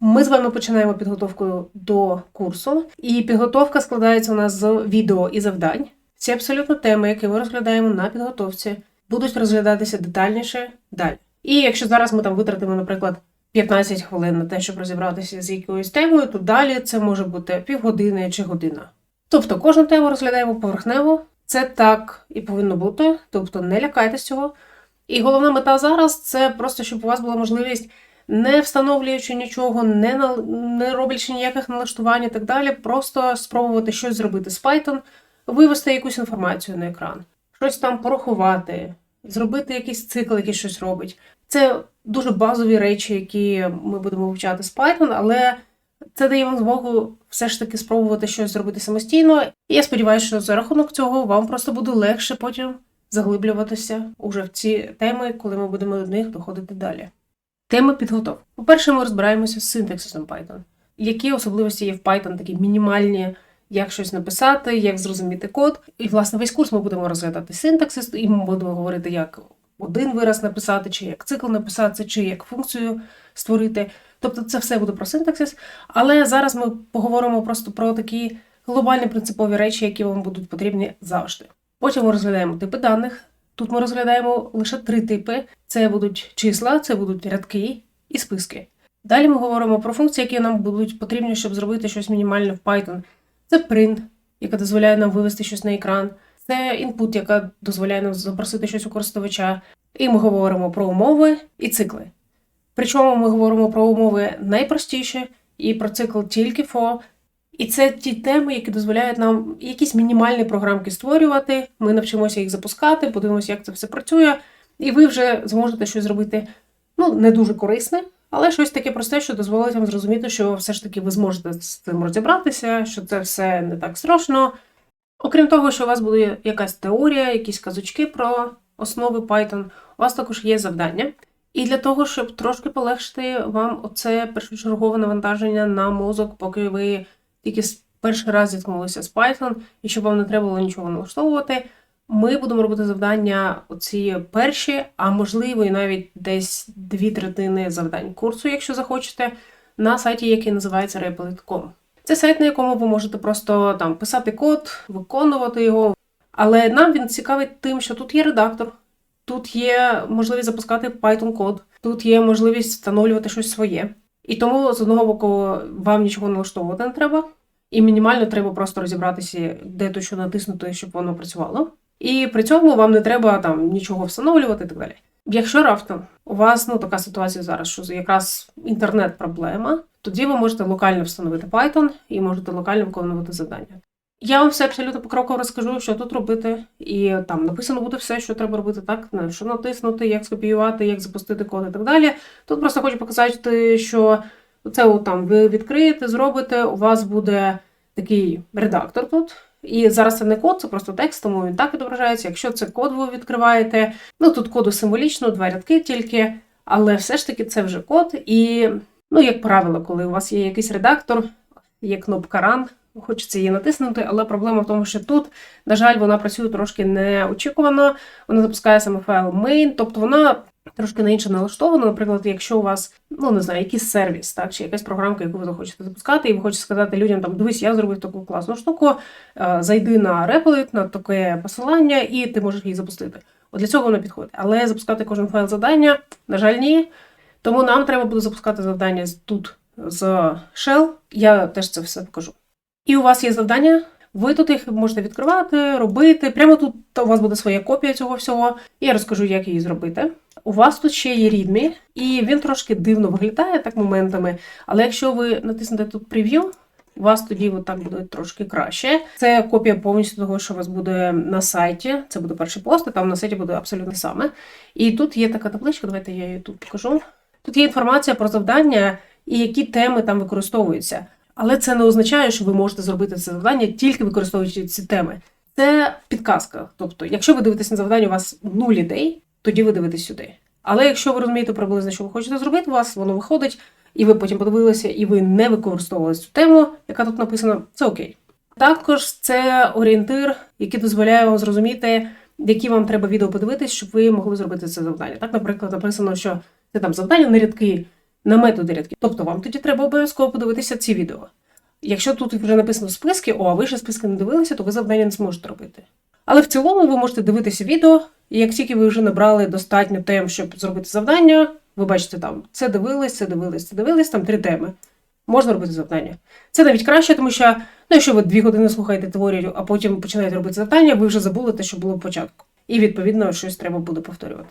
Ми з вами починаємо підготовку до курсу, і підготовка складається у нас з відео і завдань. Всі абсолютно теми, які ми розглядаємо на підготовці, будуть розглядатися детальніше далі. І якщо зараз ми там витратимо, наприклад, 15 хвилин на те, щоб розібратися з якоюсь темою, то далі це може бути півгодини чи година. Тобто кожну тему розглядаємо поверхнево. Це так і повинно бути, тобто не лякайтесь цього. І головна мета зараз це просто, щоб у вас була можливість, не встановлюючи нічого, не, на- не роблячи ніяких налаштувань і так далі, просто спробувати щось зробити з Python, вивести якусь інформацію на екран, щось там порахувати, зробити якийсь цикл, який щось робить. Це дуже базові речі, які ми будемо вивчати з Python, але це дає вам змогу все ж таки спробувати щось зробити самостійно. І я сподіваюся, що за рахунок цього вам просто буде легше потім заглиблюватися уже в ці теми, коли ми будемо до них доходити далі. Тема підготовки. По-перше, ми розбираємося з синтаксисом Python. Які особливості є в Python, такі мінімальні, як щось написати, як зрозуміти код. І, власне, весь курс ми будемо розглядати синтаксис, і ми будемо говорити, як один вираз написати, чи як цикл написати, чи як функцію створити. Тобто це все буде про синтаксис. Але зараз ми поговоримо просто про такі глобальні принципові речі, які вам будуть потрібні завжди. Потім ми розглядаємо типи даних. Тут ми розглядаємо лише три типи: це будуть числа, це будуть рядки і списки. Далі ми говоримо про функції, які нам будуть потрібні, щоб зробити щось мінімальне в Python. Це print, яка дозволяє нам вивести щось на екран. Це input, яка дозволяє нам запросити щось у користувача. І ми говоримо про умови і цикли. Причому ми говоримо про умови найпростіші і про цикл тільки for. І це ті теми, які дозволяють нам якісь мінімальні програмки створювати. Ми навчимося їх запускати, подивимося, як це все працює, і ви вже зможете щось зробити ну, не дуже корисне, але щось таке просте, що дозволить вам зрозуміти, що все ж таки ви зможете з цим розібратися, що це все не так страшно. Окрім того, що у вас буде якась теорія, якісь казочки про основи Python, у вас також є завдання. І для того, щоб трошки полегшити вам оце першочергове навантаження на мозок, поки ви тільки перший раз зіткнулися з Python, і щоб вам не треба було нічого налаштовувати, ми будемо робити завдання оці перші, а можливо, і навіть десь дві третини завдань курсу, якщо захочете, на сайті, який називається Replit.com. Це сайт, на якому ви можете просто там писати код, виконувати його. Але нам він цікавий тим, що тут є редактор, тут є можливість запускати Python код, тут є можливість встановлювати щось своє. І тому з одного боку вам нічого налаштовувати не треба, і мінімально треба просто розібратися, де то що натиснути, щоб воно працювало. І при цьому вам не треба там нічого встановлювати і так далі. Якщо раптом у вас ну така ситуація зараз, що якраз інтернет-проблема, тоді ви можете локально встановити Python і можете локально виконувати завдання. Я вам все абсолютно покроково розкажу, що тут робити, і там написано буде все, що треба робити, так на що натиснути, як скопіювати, як запустити код і так далі. Тут просто хочу показати, що це там ви відкриєте, зробите, у вас буде такий редактор тут. І зараз це не код, це просто текст, тому він так відображається. Якщо це код ви відкриваєте, ну тут коду символічно, два рядки тільки, але все ж таки це вже код. І, ну, як правило, коли у вас є якийсь редактор, є кнопка Run, хочеться її натиснути, але проблема в тому, що тут, на жаль, вона працює трошки неочікувано. Вона запускає саме файл main, тобто вона трошки на інше налаштована. Наприклад, якщо у вас, ну не знаю, якийсь сервіс, так, чи якась програмка, яку ви захочете запускати, і ви хочете сказати людям, там, дивись, я зробив таку класну штуку, е, зайди на Replit, на таке посилання, і ти можеш її запустити. От для цього воно підходить. Але запускати кожен файл завдання, на жаль, ні. Тому нам треба буде запускати завдання тут з Shell. Я теж це все покажу. І у вас є завдання. Ви тут їх можете відкривати, робити. Прямо тут у вас буде своя копія цього всього. Я розкажу, як її зробити. У вас тут ще є readme, і він трошки дивно виглядає так моментами. Але якщо ви натиснете тут прев'ю, у вас тоді так буде трошки краще. Це копія повністю того, що у вас буде на сайті. Це буде перший пост, і там на сайті буде абсолютно саме. І тут є така табличка, давайте я її тут покажу. Тут є інформація про завдання і які теми там використовуються. Але це не означає, що ви можете зробити це завдання тільки використовуючи ці теми. Це підказка. Тобто, якщо ви дивитесь на завдання, у вас нуль ідей, тоді ви дивитесь сюди. Але якщо ви розумієте приблизно, що ви хочете зробити, у вас воно виходить, і ви потім подивилися, і ви не використовували цю тему, яка тут написана, це окей. Також це орієнтир, який дозволяє вам зрозуміти, які вам треба відео подивитись, щоб ви могли зробити це завдання. Так, наприклад, написано, що це там завдання на рядки на методи рядки. Тобто вам тоді треба обов'язково подивитися ці відео. Якщо тут вже написано списки, о, а ви ще списки не дивилися, то ви завдання не зможете робити. Але в цілому ви можете дивитися відео, і як тільки ви вже набрали достатньо тем, щоб зробити завдання, ви бачите там це дивились, це дивились, це дивились, там три теми. Можна робити завдання. Це навіть краще, тому що, ну, якщо ви дві години слухаєте теорію, а потім починаєте робити завдання, ви вже забули те, що було в початку. І відповідно щось треба буде повторювати.